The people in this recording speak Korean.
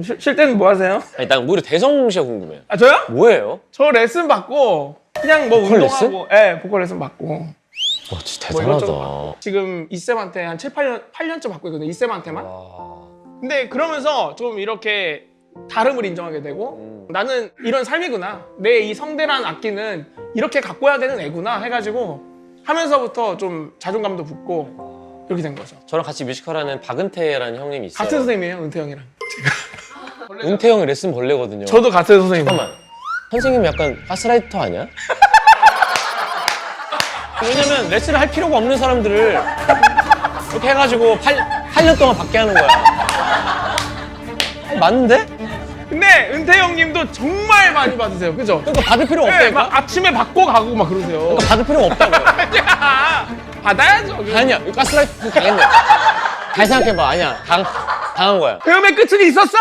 그럼 쉴, 쉴 때는 뭐 하세요? 아니 난 오히려 대성 씨가 궁금해요. 아 저요? 뭐예요? 저 레슨 받고 그냥 뭐 보컬 운동하고 예 보컬 레슨 받고 와 진짜 뭐 대단하다. 이것저것 지금 이쌤한테 한 7, 8년 8년째 받고 있거든요 이쌤한테만 와. 근데 그러면서 좀 이렇게 다름을 인정하게 되고 나는 이런 삶이구나 내 이 성대란 악기는 이렇게 갖고 와야 되는 애구나 해가지고 하면서부터 좀 자존감도 붙고 이렇게 된 거죠 저랑 같이 뮤지컬 하는 박은태라는 형님이 있어요. 같은 선생님이에요 은태 형이랑 은태 형이 레슨 벌레거든요. 저도 같은 선생님 잠깐만. 선생님 약간 가스라이터 아니야? 왜냐면 레슨을 할 필요가 없는 사람들을 이렇게 해가지고 8, 8년 동안 받게 하는 거야. 맞는데? 근데 은태 형님도 정말 많이 받으세요 그죠? 그러니까 받을 필요가 네, 없다니까? 막 아침에 받고 가고 막 그러세요 그러니까 받을 필요가 없다고. 아니야 받아야죠 아니야, 이거 가스라이터 당했네. 잘 생각해봐, 아니야. 당, 당한 거야. 배움의 끝은 있었어!